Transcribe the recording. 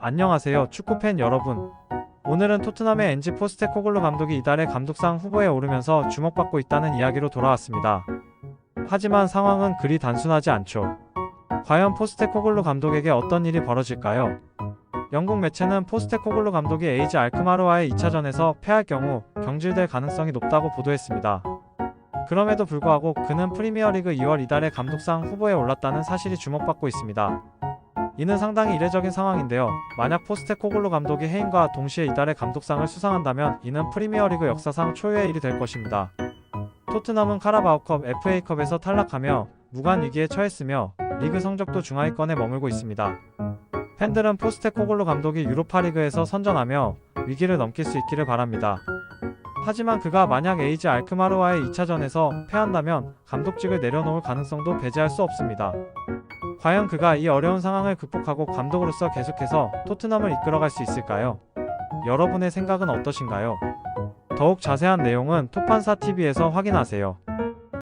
안녕하세요 축구팬 여러분 오늘은 토트넘의 엔지 포스테코글루 감독이 이달의 감독상 후보에 오르면서 주목받고 있다는 이야기로 돌아왔습니다. 하지만 상황은 그리 단순하지 않죠. 과연 포스테코글루 감독에게 어떤 일이 벌어질까요? 영국 매체는 포스테코글루 감독이 에이지 알크마르와의 2차전에서 패할 경우 경질될 가능성이 높다고 보도했습니다. 그럼에도 불구하고 그는 프리미어리그 2월 이달의 감독상 후보에 올랐다는 사실이 주목받고 있습니다. 이는 상당히 이례적인 상황인데요. 만약 포스테코글루 감독이 해인과 동시에 이달의 감독상을 수상한다면 이는 프리미어리그 역사상 초유의 일이 될 것입니다. 토트넘은 카라바오컵, FA컵에서 탈락하며 무관 위기에 처했으며 리그 성적도 중하위권에 머물고 있습니다. 팬들은 포스테코글루 감독이 유로파리그에서 선전하며 위기를 넘길 수 있기를 바랍니다. 하지만 그가 만약 에이지 알크마르와의 2차전에서 패한다면 감독직을 내려놓을 가능성도 배제할 수 없습니다. 과연 그가 이 어려운 상황을 극복하고 감독으로서 계속해서 토트넘을 이끌어갈 수 있을까요? 여러분의 생각은 어떠신가요? 더욱 자세한 내용은 토판사 TV에서 확인하세요.